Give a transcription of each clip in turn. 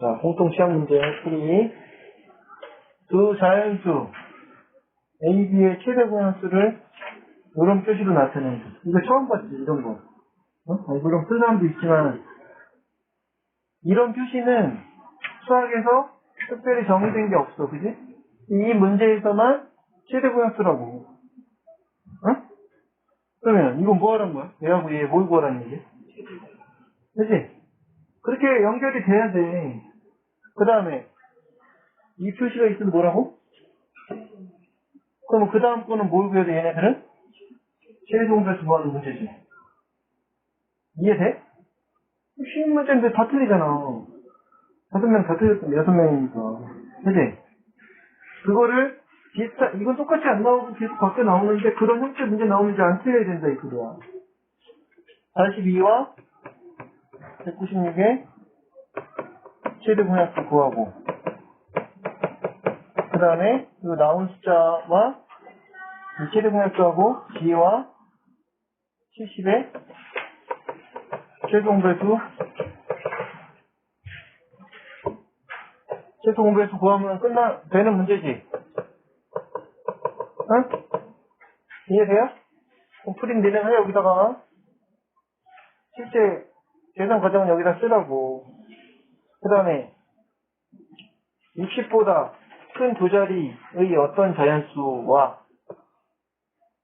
자, 공통 시험 문제 풀이. 두 자연수 A, B의 최대 공약수를 이런 표시로 나타내는 거. 이거 처음 봤지, 이런 거. 어? 아니, 물론 큰 사람도 있지만, 이런 표시는 수학에서 특별히 정의된 게 없어, 그지? 이 문제에서만 최대 공약수라고. 어? 그러면 이건 뭐 하라는 거야? 얘하고 얘 뭘 구하라는 얘기? 그지? 그렇게 연결이 돼야 돼. 그 다음에 이 표시가 있으면 뭐라고? 그럼 그 다음 거는 뭘 구해야 돼 얘네들은? 최종배수 구하는 문제지. 이해돼? 쉬운 문제인데 다 틀리잖아. 다섯 명 다 틀렸으면 여섯 명이니까. 그지? 그거를 비슷한, 이건 똑같이 안 나오고 계속 바뀌어 나오는데 그런 형태 문제 이제 안 틀려야 된다 이 소리야. 42와 196의 최대 공약수 구하고 그 다음에 이 나온 숫자와 이 최대 공약수하고 B와 70의 최종 배수 최종 배수 구하면 끝나 되는 문제지. 응? 이해돼요? 그럼 프린 니네가 여기다가 실제 계산 과정은 여기다 쓰라고. 그 다음에 60보다 큰 두 자리의 어떤 자연수와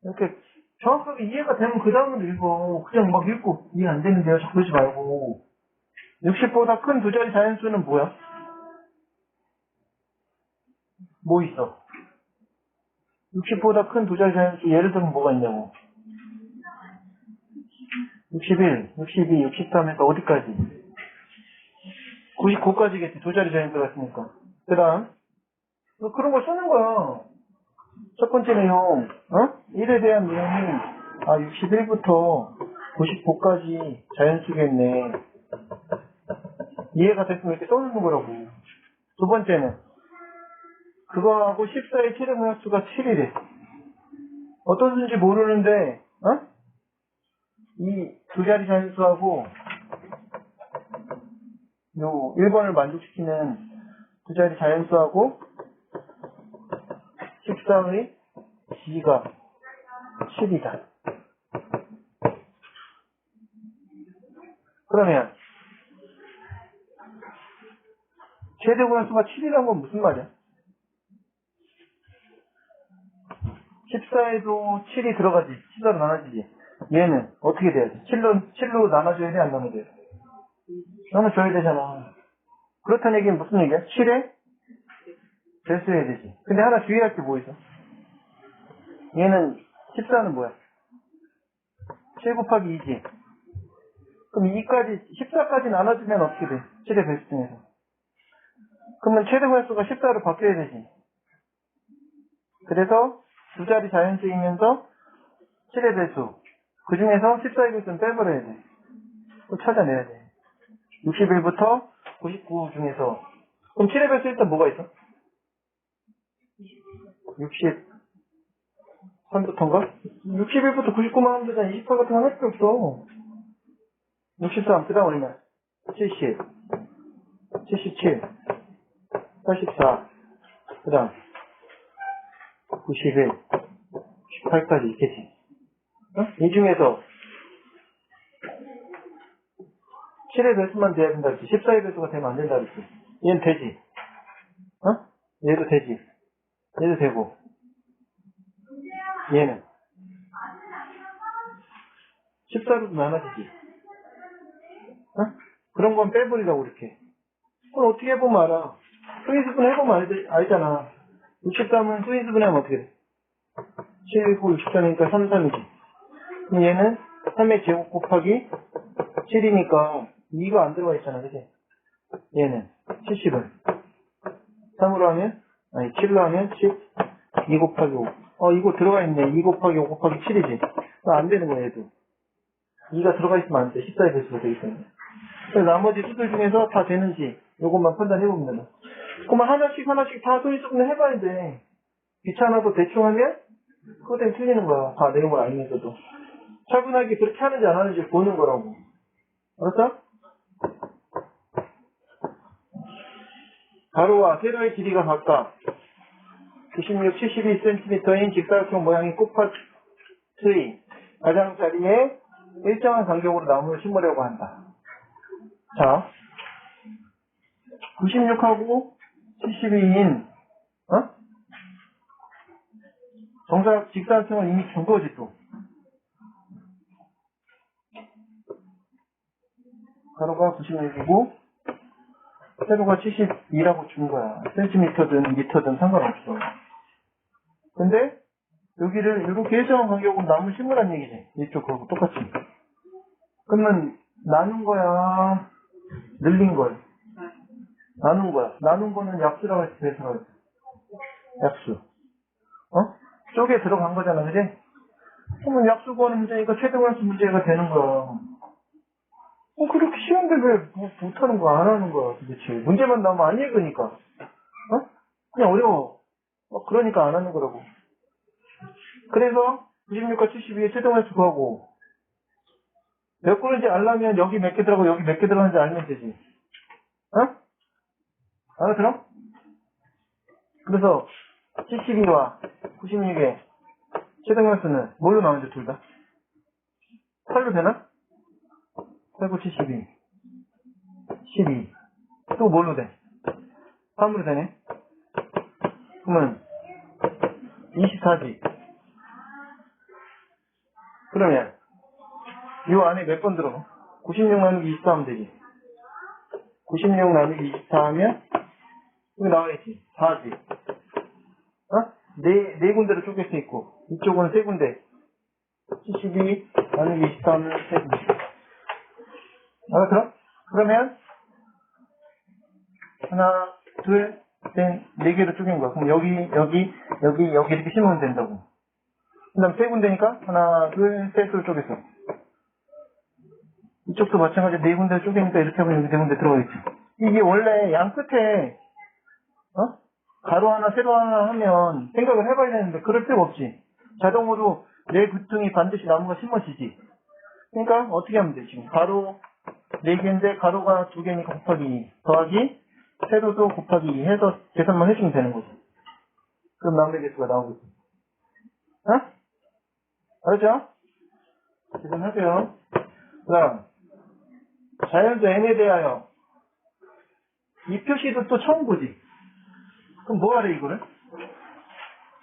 이렇게 정확하게 이해가 되면 그 다음은 읽어. 그냥 막 읽고 이해 안 되는데요. 자꾸 그러지 말고. 60보다 큰 두 자리 자연수는 뭐야? 뭐 있어? 60보다 큰 두 자리 자연수 예를 들면 뭐가 있냐고. 61, 62, 63 해서 어디까지? 99까지겠지. 두 자리 자연수가 있으니까. 그 다음. 그런 걸 쓰는 거야. 첫 번째 내용, 어? 1에 대한 내용이, 아, 61부터 99까지 자연수겠네. 이해가 됐으면 이렇게 써놓는 거라고. 두 번째는, 그거하고 14의 최대 공약수가 7이래. 어떤 수인지 모르는데, 어? 이 두 자리 자연수하고 요 1번을 만족시키는 두 자리 자연수하고 14의 G가 7이다. 그러면 최대 공약수가 7이란 건 무슨 말이야? 14에도 7이 들어가지. 7로 나눠지지. 얘는 어떻게 돼야지? 7로, 7로 나눠줘야 돼? 안 나눠줘야 돼? 나눠줘야 되잖아. 그렇다는 얘기는 무슨 얘기야? 7에 배수해야 되지. 근데 하나 주의할 게 뭐 있어? 얘는 14는 뭐야? 7 곱하기 2지. 그럼 2까지, 14까지 나눠주면 어떻게 돼? 7의 배수 중에서. 그러면 최대 배수가 14로 바뀌어야 되지. 그래서 두 자리 자연수이면서 7의 배수. 그 중에서 14의 배수는 빼버려야 돼. 또 찾아내야 돼. 61부터 99 중에서. 그럼 7의 배수 일단 뭐가 있어? 63부터인가? 61부터 99만 하면 되잖아. 28 같은 거할 필요 없어. 63, 그 다음 얼마? 70, 77, 84, 그 다음 91, 18까지 있겠지. 어? 이 중에서 7의 배수만 돼야 된다 그랬지. 14의 배수가 되면 안 된다 그랬지. 얘는 되지. 어? 얘도 되지. 얘도 되고. 얘는 14로도 나눠지지. 어? 그런 건 빼버리라고 이렇게. 그럼 어떻게 해보면 알아. 수인수분 해보면 알, 알잖아. 63은 수인수분 하면 어떻게 돼? 7, 9, 63이니까 3, 3이지. 그럼 얘는 3의 제곱 곱하기 7이니까 2가 안 들어가 있잖아, 그지? 얘는 70은 3으로 하면, 아니 7로 하면 10, 2 곱하기 5. 어, 이거 들어가 있네. 2 곱하기 5 곱하기 7이지. 안 되는 거야, 얘도. 2가 들어가 있으면 안 돼. 14의 배수가 되기 때문에. 나머지 수들 중에서 다 되는지 요것만 판단해보면 된다. 그러면 하나씩 하나씩 다 소리수분을 해봐야 돼. 귀찮아도 대충 하면 그거 때문에 틀리는 거야. 다 내용을 알면서도. 차분하게 그렇게 하는지 안 하는지 보는 거라고. 알았어? 가로와 세로의 길이가 각각 96, 72cm인 직사각형 모양의 꽃밭의 가장자리에 일정한 간격으로 나무를 심으려고 한다. 자, 96하고 72인 어? 정사 직사각형은 이미 준 거지 또. 가로가 96이고 세로가 72라고 준 거야. 센티미터든 미터든 상관없어. 근데 여기를 이렇게 일정한 간격으로 나무 심으란 얘기지. 이쪽 그거 똑같이. 그러면 나눈 거야? 늘린 거야? 나눈 거야. 나눈 거는 약수라고 했지, 배수라고 했지. 약수. 어? 쪽에 들어간 거잖아, 그지? 그러면 약수 구하는 문제니까 최대관수 문제가 되는 거야. 어, 그렇게 쉬운데 왜 뭐, 못하는 거야, 안 하는 거야, 도대체. 문제만 나오면 안 읽으니까. 어? 그냥 어려워. 어, 그러니까 안 하는 거라고. 그래서 96과 72의 최대관수 구하고, 몇 군인지 알려면 여기 몇 개 들어가고 여기 몇 개 들어가는지 알면 되지. 어? 알아들어? 그래서 72와 96의 최대관수는 뭘로 나오는지 둘 다? 8로 되나? 8고 72. 12. 또 뭘로 돼? 3으로 되네? 그러면 24지. 그러면 이 안에 몇 번 들어? 96 나누기 24 하면 되지. 96 나누기 24 하면 여기 나와있지. 4지. 어? 네, 네 군데로 쪼개져 있고 이쪽은 세 군데. 72 나누기 24 하면 세 군데. 알아들어? 그러면 하나, 둘, 셋, 네 개로 쪼갠 거야. 그럼 여기, 여기, 여기, 여기 이렇게 심으면 된다고. 그 다음 세 군데니까 하나, 둘, 셋으로 쪼개서. 이쪽도 마찬가지로 네 군데 쪼개니까 이렇게 하면 여기 네 군데 들어가 있지. 이게 원래 양 끝에, 어? 가로 하나, 세로 하나 하면 생각을 해봐야 되는데 그럴 필요 없지. 자동으로 내 구퉁이 반드시 나무가 심어지지. 그러니까 어떻게 하면 돼, 지금. 가로, 4개인데 가로가 2개니까 곱하기 2 더하기 세로도 곱하기 2 해서 계산만 해주면 되는 거지. 그럼 나무의 개수가 나오겠지. 어? 알았죠? 계산하세요. 그 다음 자연수 n에 대하여 이 표시도 또 처음 보지. 그럼 뭐 하래 이거를?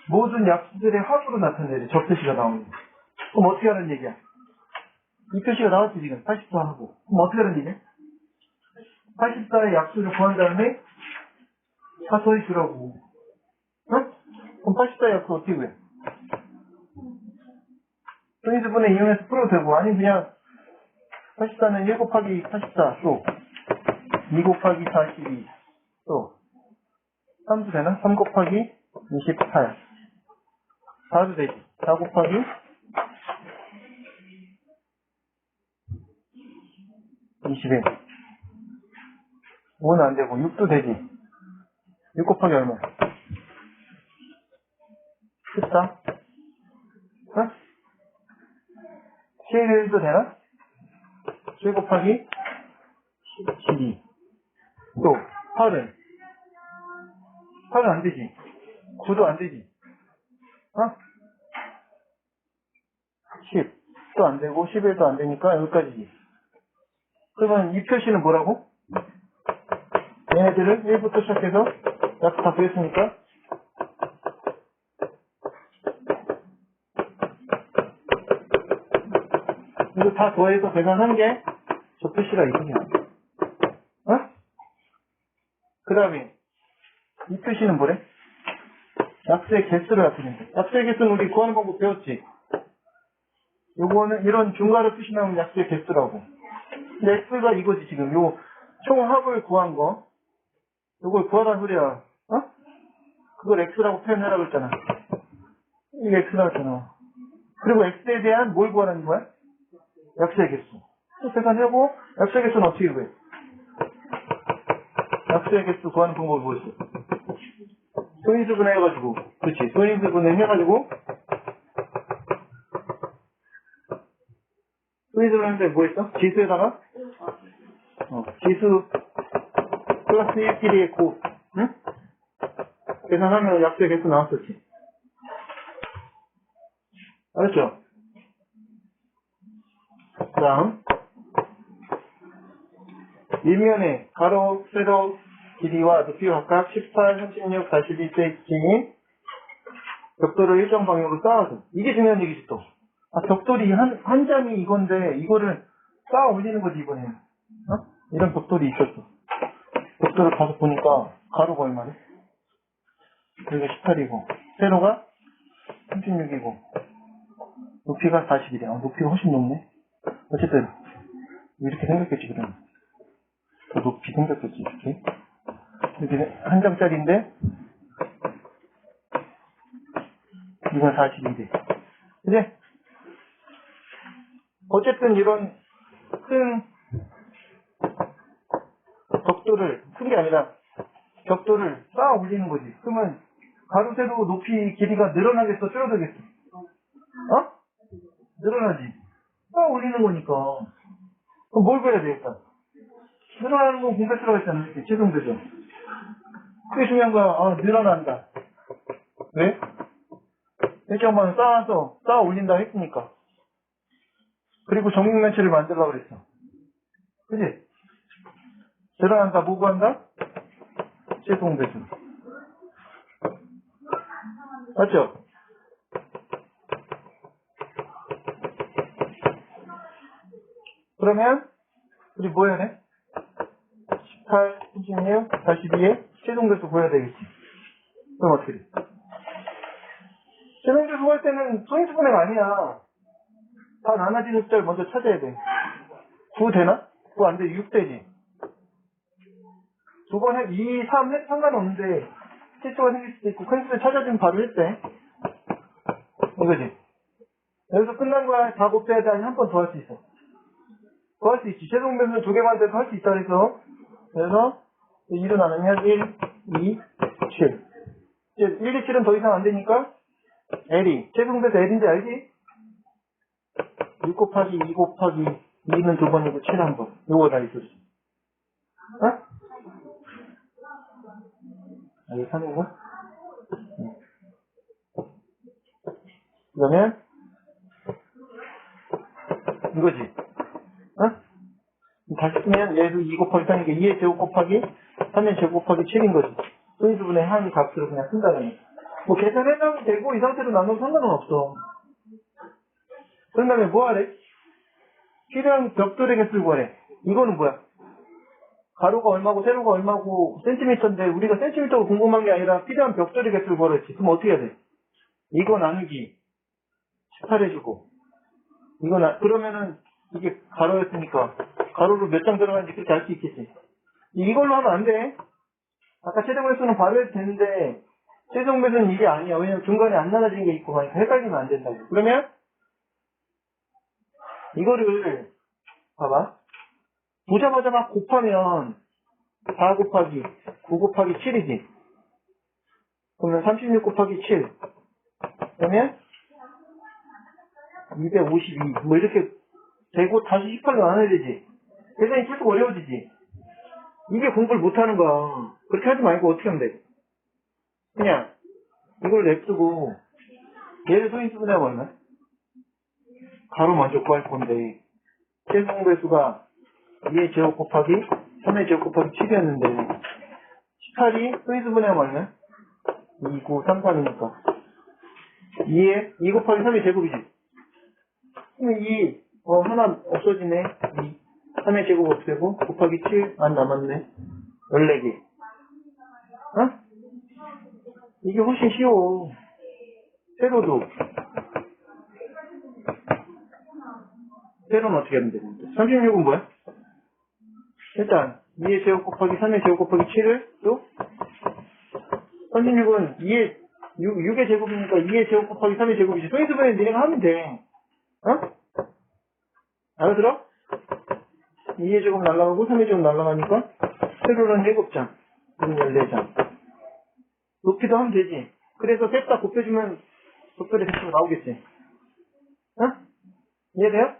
모든 약수들의 합으로 나타내래. 적표시가 나오는 거. 그럼 어떻게 하는 얘기야? 이 표시가 나왔지 지금 84 하고 그럼 어떻게 하는 얘기야? 84의 약수를 구한 다음에 사서히 주라고 어? 그럼 84의 약수 어떻게 구해? 소인수분해 이용해서 풀어도 되고 아니면 그냥 84는 1 곱하기 84또2 곱하기 42또 3도 되나? 3 곱하기 28 4도 되지 4 곱하기 21. 5는 안 되고, 6도 되지. 6 곱하기 얼마? 14? 어? 7도 되나? 7 곱하기 12. 또, 8은? 8은 안 되지. 9도 안 되지. 어? 10. 또안 되고, 11도 안 되니까 여기까지지. 그러면 이 표시는 뭐라고? 얘네들을 1부터 시작해서 약 다 구했으니까 이거 다 더해서 계산한 게 저 표시가 이거냐 어? 그 다음에 이 표시는 뭐래? 약수의 개수를 나타낸다 약수의 개수는 우리 구하는 방법 배웠지? 요거는 이런 중괄호 표시 나오면 약수의 개수라고 근데 X가 이거지, 지금. 요, 총합을 구한 거. 요걸 구하라 소리야. 어? 그걸 X라고 표현하라고 그랬잖아. 이게 X라고 했잖아. 그리고 X에 대한 뭘 구하라는 거야? 약수의 개수. 계산하고, 약수의 개수는 어떻게 구해? 약수의 개수 구하는 방법이 뭐였어? 소인수분해 해가지고. 그치. 소인수분해 해가지고, 소인수분해 하는데 뭐 했어? 지수에다가 어, 지수 플러스 1끼리의 곱 응? 계산하면 약수의 개수 나왔었지. 알았죠? 그 다음. 일면에 가로, 세로, 길이와 높이가 각각 18, 36, 42cm인 벽돌을 일정 방향으로 쌓아서. 이게 중요한 얘기지 또. 아, 벽돌이 한, 한 장이 이건데, 이거를 쌓아 올리는 거지, 이번에. 어? 이런 벽돌이 있었어. 벽돌을 가서 보니까, 가로가 얼마래? 여기가 18이고, 세로가 36이고, 높이가 40이래. 아, 높이가 훨씬 높네. 어쨌든, 이렇게 생겼겠지, 그러면. 더 높이 생겼겠지, 이렇게. 이렇게 한 장짜리인데, 이건 42대. 그지? 어쨌든 이런 큰 벽돌을, 큰 게 아니라 벽돌을 쌓아 올리는 거지. 그러면 가로, 세로, 높이, 길이가 늘어나겠어, 줄어들겠어? 어? 늘어나지. 쌓아 올리는 거니까. 그럼 뭘 돼, 일단? 늘어나는 건 공백 들어가 있잖아, 이렇게. 최종 배정. 그게 중요한 거야. 아, 늘어난다. 왜? 일정만 쌓아서 쌓아 올린다 했으니까. 그리고 정육면체를 만들려고 그랬어. 그지? 구한다? 최종 배정. 맞죠? 그러면, 우리 뭐 해야 돼? 18, 36, 42에 최종 배수 구해야 되겠지. 그럼 어떻게 돼? 최종 배수 구할 때는 소인수분해가 아니야. 다 나눠지는 숫자를 먼저 찾아야 돼. 9 되나? 9 안 돼. 6 되지. 두 번 해, 2, 3 해도 상관없는데, 실수가 생길 수도 있고, 큰 수를 찾아주면 바로 1대. 이거지. 여기서 끝난 거야. 다 곱해야 돼. 한 번 더 할 수 있어. 더 할 수 있지. 최종 배수는 두 개만 돼도 할수 있다 그래서. 그래서, 2로 나누면 1, 2, 7. 이제 1, 2, 7은 더 이상 안 되니까, L이. 최종 배수 L인지 알지? 6 곱하기 2 곱하기 2는 두 번이고 7 한 번. 요거 다 있었어. 어? 거? 응. 그러면, 이거지. 어? 다시 쓰면 얘도 2 곱하기 3이니까 2의 제곱 곱하기 3의 제곱 곱하기 7인 거지. 소인수분의 한 값으로 그냥 쓴다는 거. 뭐 계산해도 되고 이 상태로 나누면 상관은 없어. 그런 다음에 뭐 하래? 필요한 벽돌의 개수를 구하래. 이거는 뭐야? 가로가 얼마고 세로가 얼마고 센티미터인데 우리가 센티미터가 궁금한 게 아니라 필요한 벽돌의 개수를 구하랬지. 그럼 어떻게 해야 돼? 이거 나누기 18 해주고 이거 나 그러면은 이게 가로였으니까 가로로 몇 장 들어가는지 그렇게 알 수 있겠지. 이걸로 하면 안 돼. 아까 최종 배수는 바로 해도 되는데 최종 배수는 이게 아니야. 왜냐면 중간에 안 나눠진 게 있고 하니까 헷갈리면 안 된다고. 그러면 이거를 봐봐. 보자마자 막 곱하면 4 곱하기 9 곱하기 7이지. 그러면 36 곱하기 7. 그러면 252. 뭐 이렇게 되고 다시 18로 나눠야 되지. 계산이 계속 어려워지지. 이게 공부를 못하는 거야. 그렇게 하지 말고 어떻게 하면 돼? 그냥 이걸 냅두고 얘를 소인수분해 보면 가로 먼저 구할 건데 최종 배수가 2의 제곱 곱하기 3의 제곱 곱하기 7이었는데 18이 소인수분해 보면 2, 9, 3, 3이니까 2에 2 곱하기 3의 제곱이지. 그럼 2, 어, 하나 없어지네. 2, 3의 제곱 없애고 곱하기 7, 안 남았네. 14개. 어? 이게 훨씬 쉬워. 세로도. 세로는 어떻게 하면 되는데? 36은 뭐야? 일단 2의 제곱 곱하기 3의 제곱 곱하기 7을 또 36은 2의 6, 6의 제곱이니까 2의 제곱 곱하기 3의 제곱이지. 소인수분해 니네가 하면 돼. 어? 알아들어? 2의 제곱 날라가고 3의 제곱 날라가니까 세로는 7장, 14장. 높이도 하면 되지. 그래서 셋 다 곱해주면 곱돌의 개수가 나오겠지. 어? 이해돼요?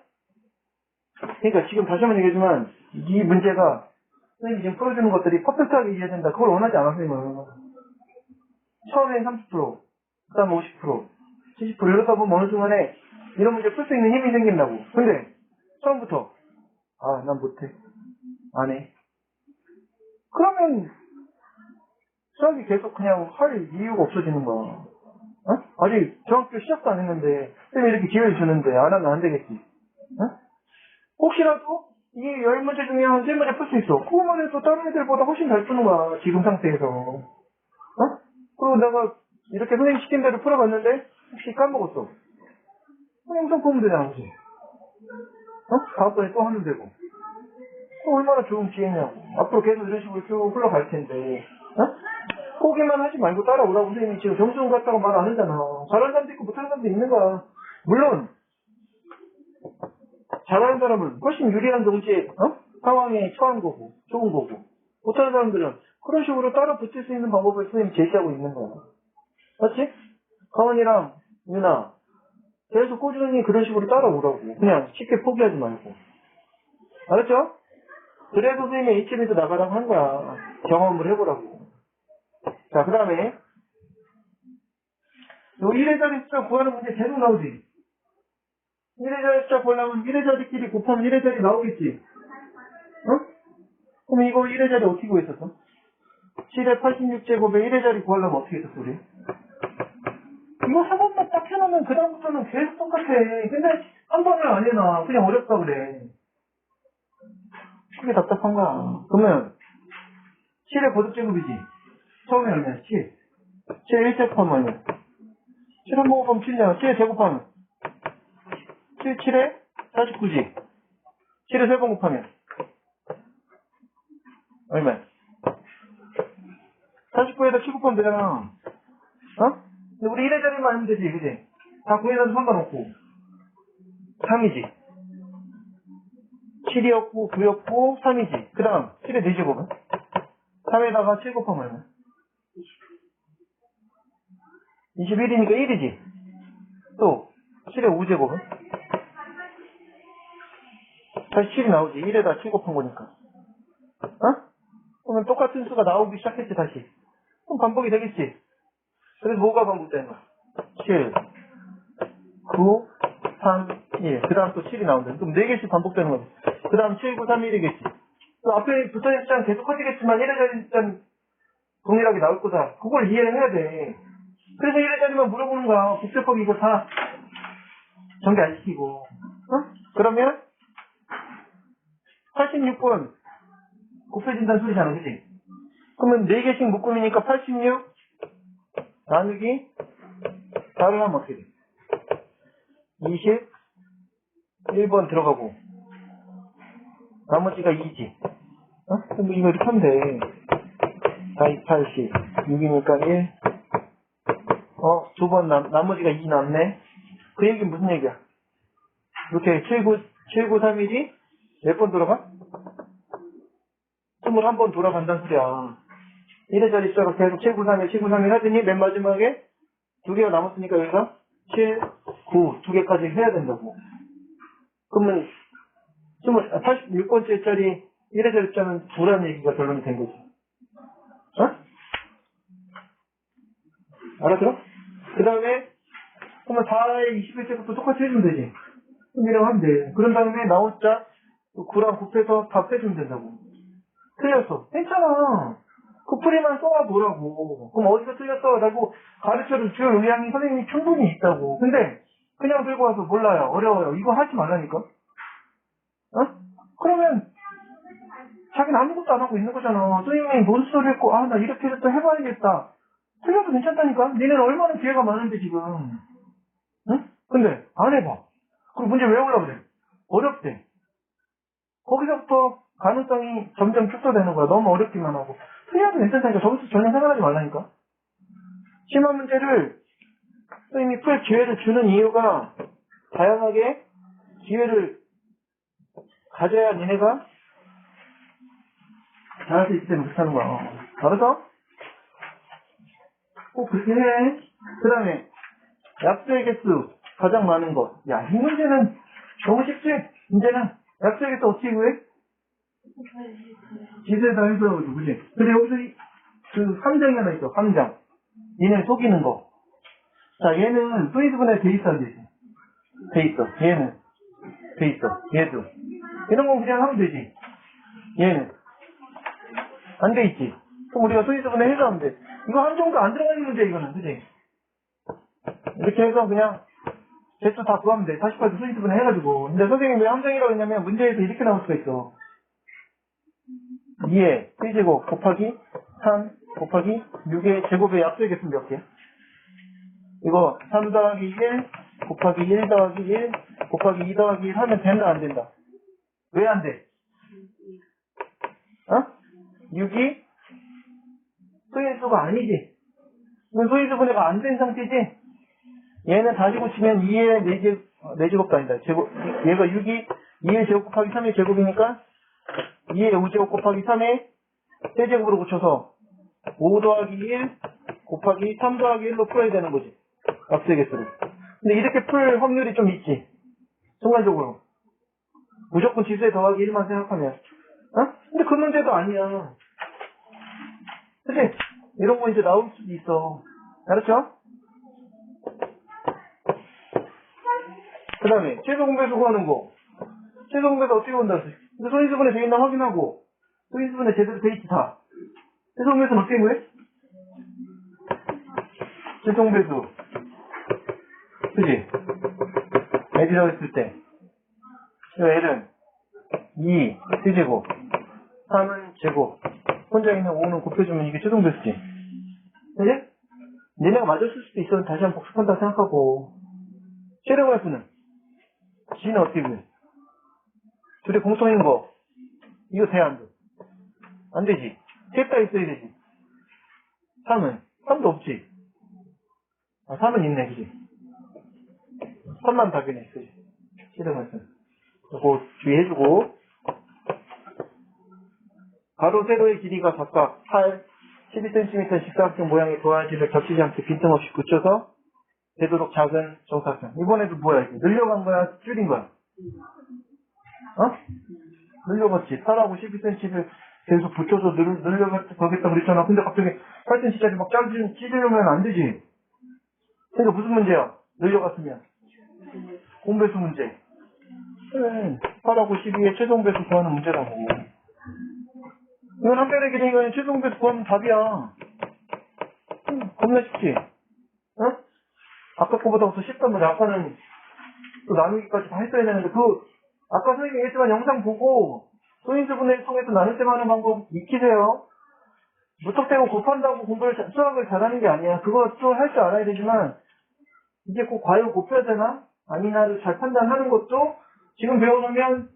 그러니까 지금 다시 한번 얘기하지만 이 문제가 선생님이 지금 풀어주는 것들이 퍼펙트하게 이해해야 된다. 그걸 원하지 않아, 선생님은. 처음엔 30%, 그 다음에 50%, 70% 이러다 보면 어느 순간에 이런 문제 풀 수 있는 힘이 생긴다고. 근데 처음부터 아, 난 못해. 안 해. 그러면 수학이 계속 그냥 할 이유가 없어지는 거야. 어? 아직 중학교 시작도 안 했는데 쌤이 이렇게 기회를 주는데 안 하면 안 되겠지. 어? 혹시라도 이열 문제 중에 한 세 문제 풀 수 있어. 그거만 해도 다른 애들보다 훨씬 잘 푸는 거야. 지금 상태에서. 어? 그리고 내가 이렇게 선생님 시킨 대로 풀어봤는데 혹시 까먹었어. 그럼 영상 보면 되잖아, 그지? 어? 다음번에 또 하면 되고. 어, 얼마나 좋은 기회냐고. 앞으로 계속 이런 식으로 쭉 흘러갈 텐데. 어? 포기만 하지 말고 따라오라고 선생님이 지금 점수 같다고 말안 하잖아. 잘하는 사람도 있고 못하는 사람도 있는 거야. 물론 잘하는 사람은 훨씬 유리한 동시에 어? 상황에 처한 거고 좋은 거고 못하는 사람들은 그런 식으로 따라 붙을 수 있는 방법을 선생님이 제시하고 있는 거야. 맞지? 가원이랑 유나 계속 꾸준히 그런 식으로 따라오라고. 그냥 쉽게 포기하지 말고. 알았죠? 그래서 선생님이 HB도 나가라고 한 거야. 경험을 해보라고. 자, 그 다음에 요 1회짜리 숫자 구하는 문제 계속 나오지? 1회짜리 숫자 보려면 1회짜리끼리 곱하면 1회짜리 나오겠지? 어? 그럼 이거 1회짜리 어떻게 구했었어? 7의 86제곱에 1회짜리 구하려면 어떻게 했었어, 우리? 이거 한 번만 딱 해놓으면 그다음부터는 계속 똑같아. 근데 한 번을 안 해놔. 그냥 어렵다 그래. 그게 답답한 거야. 그러면 7의 거듭제곱이지. 처음에 얼마야? 7. 7의 1제곱하면 얼마야? 7한 번 곱하면 7이잖아. 7의 제곱하면 7, 7에 49지. 7에 3번 곱하면 얼마야? 49에다 7 곱하면 되잖아. 어? 근데 우리 1회 자리만 하면 되지, 그지? 다 구해놔도 상관없고. 3이지. 7이었고, 9였고, 3이지. 그 다음, 7의 4제곱은? 3에다가 7 곱하면 얼마? 21이니까 1이지. 또, 7의 5제곱은? 다시 7이 나오지. 1에다 7 곱한 거니까. 어? 그러면 똑같은 수가 나오기 시작했지, 다시. 그럼 반복이 되겠지. 그래서 뭐가 반복되는 거야? 7, 9, 3, 1. 그 다음 또 7이 나온다. 그럼 4개씩 반복되는 거지. 그 다음 7, 9, 3, 1이겠지. 또 앞에 붙어있는 숫자는 계속 커지겠지만 1의 자리 숫자는 동일하게 나올 거다. 그걸 이해를 해야 돼. 그래서 1의 자리만 물어보는 거야. 복잡하게 이거 다 전개 안 시키고. 어? 그러면 86번 곱해진다는 소리잖아. 그치? 그러면 4개씩 묶음이니까 86 나누기 4를 하면 어떻게 돼? 21번 들어가고 나머지가 2지 어? 그럼 이거 이렇게 하면 돼 4, 2, 80 6이니까 1 어? 두 번 남, 나머지가 2 남네 그 얘기는 무슨 얘기야? 이렇게 7, 9, 7, 9, 3, 1이 몇번 돌아가? 21번 돌아간다는 소리야 1의 자리 숫자가 계속 7, 9, 3, 1, 7, 9, 3, 1 하더니 맨 마지막에 두 개가 남았으니까 여기서 7, 9, 두 개까지 해야 된다고. 그러면 20, 86번째 짜리 1의 자리 숫자는 두라는 얘기가 결론이 된 거지. 어? 알아들어? 그 다음에 그러면 4의 21제곱도 똑같이 해주면 되지. 이라고 하면 돼. 그런 다음에 나온 숫자 9랑 곱해서 다 빼주면 된다고. 틀렸어. 괜찮아. 그 풀이만 써보라고. 그럼 어디서 틀렸어? 라고 가르쳐줄 줄 의향이 선생님이 충분히 있다고. 근데 그냥 들고 와서 몰라요. 어려워요. 이거 하지 말라니까. 어? 그러면 자기는 아무것도 안 하고 있는 거잖아. 선생님이 뭔 소리 했고 아 나 이렇게 해서 또 해봐야겠다. 틀려도 괜찮다니까. 니네는 얼마나 기회가 많은데 지금. 응? 근데 안 해봐. 그럼 문제 외우려고 그래. 어렵대. 거기서부터 가능성이 점점 축소되는 거야. 너무 어렵기만 하고. 틀려도 괜찮다니까. 저기서 전혀 생각하지 말라니까. 심한 문제를 선생님이 풀 기회를 주는 이유가 다양하게 기회를 가져야 니네가 잘할 수 있기 때문에 그렇게 하는 거야. 알았어? 꼭 그렇게 해. 그 다음에 약수의 개수 가장 많은 것. 야, 이 문제는 쉽지? 문제는 약수의 개수 어떻게 구해? 지수에다 해서 그지? 근데 여기서 이- 그 함정이 하나 있어, 함정. 얘네 속이는 거. 자, 얘는 소인수분해 돼 있어, 안돼 있어? 돼 있어. 얘는. 돼 있어. 얘도. 이런 건 그냥 하면 되지. 얘는. 안 돼 있지. 그럼 우리가 소인수분해 해서 하면 돼. 이거 함정도 안 들어가는 문제, 이거는. 그지? 이렇게 해서 그냥 개수 다 구하면 돼. 48도 소인수분해 해가지고. 근데 선생님이 왜 함정이라고 했냐면 문제에서 이렇게 나올 수가 있어. 2의 1제곱 곱하기 3 곱하기 6의 제곱의 약수의 개수는 몇 개? 이거 3 더하기 1 곱하기 1 더하기 1 곱하기 2 더하기 1 하면 된다 안 된다? 왜 안 돼? 어? 6이 소인수가 아니지. 이건 소인수 분해가 안 된 상태지? 얘는 다시 고 치면 2의 4제, 4제곱도 아니다. 제곱, 얘가 6이 2의 제곱 곱하기 3의 제곱이니까 2의 5제곱 곱하기 3의 세제곱으로 고쳐서 5 더하기 1 곱하기 3 더하기 1로 풀어야 되는 거지. 약수의 개수를. 근데 이렇게 풀 확률이 좀 있지. 순간적으로. 무조건 지수에 더하기 1만 생각하면. 어? 근데 그 문제도 아니야. 그치? 이런 거 이제 나올 수도 있어. 알았죠? 그 다음에 최소 공배수 구하는 거. 최소 공배수 어떻게 그랬어? 근데 소인수분해 돼 있나 확인하고 소인수분해 제대로 돼 있지 다. 최소 공배수는 어떻게 구해? 최소 공배수. 그지? 애들이라고 했을 때. 이 L은 2, 세제곱, 3은 제곱, 혼자 있는 5는 곱해주면 이게 최소 공배수지. 그지? 얘네가 맞았을 수도 있어. 다시 한번 복습한다 생각하고. F는 G는 어떻게 구해? 둘이 공통인 거. 이거 돼, 안 돼? 안 되지. 셋 다 있어야 되지. 3은? 3도 없지. 아, 3은 있네, 그지? 3만 답이네, 그지? 실험에서. 요거 주의해주고. 가로, 세로의 길이가 각각 8, 12cm 직사각형 모양의 도화지를 겹치지 않게 빈틈없이 붙여서 되도록 작은 정사각. 이번에도 뭐야, 이게? 늘려간 거야? 줄인 거야? 어? 늘려갔지. 8하고 12cm를 계속 붙여서 늘, 늘려가겠다 그랬잖아. 근데 갑자기 8cm짜리 막 짜르, 찢으려면 안 되지. 그러니까 무슨 문제야? 늘려갔으면. 공배수 문제. 그래. 8하고 12의 최종 배수 구하는 문제라고. 이건 한 변의 기능이면 최종 배수 구하면 답이야. 응, 겁나 쉽지? 어? 아까 거보다 더 쉽단 말이야. 아까는 또 나누기까지 다 했어야 되는데, 그, 아까 선생님이 얘기했지만 영상 보고, 소인수분해 통해서 나눌 때만 하는 방법 익히세요. 무턱대고 곱한다고 공부를, 잘- 수학을 잘하는 게 아니야. 그것도 할 줄 알아야 되지만, 이게 꼭 과연 곱해야 되나? 아니나를 잘 판단하는 것도 지금 배워놓으면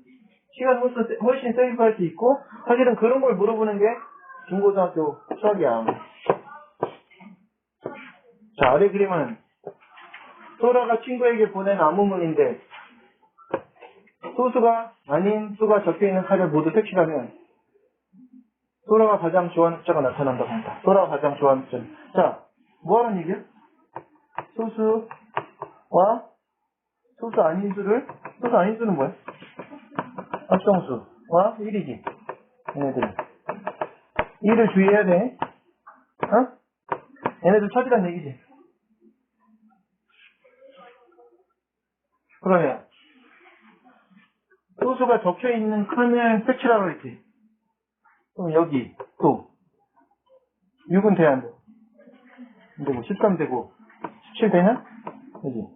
시간 훨씬, 세- 훨씬 세이브할 수 있고, 사실은 그런 걸 물어보는 게 중고등학교 수학이야. 자, 아래 그림은 소라가 친구에게 보낸 암호문인데 소수가 아닌 수가 적혀있는 칼을 모두 색칠하면 소라가 가장 좋아하는 숫자가 나타난다고 합니다. 소라가 가장 좋아하는 숫자. 자, 뭐 하는 얘기야? 소수와 소수 아닌 수를 소수 아닌 수는 뭐야? 합성수와 1이지. 얘네들. 1을 주의해야 돼. 어? 얘네들 찾으란 얘기지. 그러면 소수가 적혀 있는 칸을 색칠하라고 했지. 그럼 여기 또 6은 돼야 안 돼? 안 되고 13 되고 17 되냐? 되지.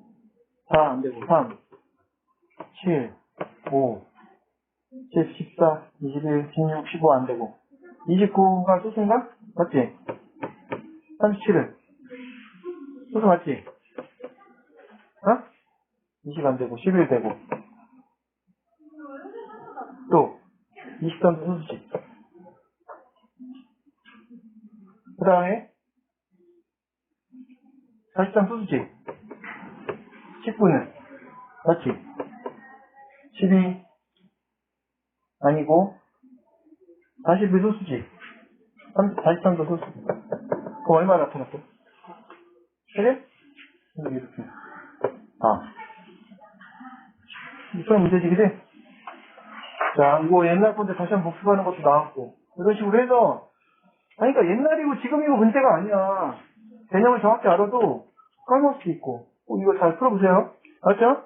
4안 되고 3 7 5 7 14 21 16 15 안 되고 29가 소수인가? 맞지? 37은 소수 맞지? 어? 20 안 되고 11 되고 또 23도 소수지 그 다음에 43 소수지 19는 맞지? 12 아니고 41 소수지 43도 소수 그럼 얼마 나타났어? 그래? 이렇게 아 이런 문제지 그지? 자, 이거 옛날 건데 다시 한번 복습하는 것도 나왔고. 이런 식으로 해서, 아니, 그러니까 옛날이고 지금이고 문제가 아니야. 개념을 정확히 알아도 까먹을 수도 있고. 어, 이거 잘 풀어보세요. 알았죠?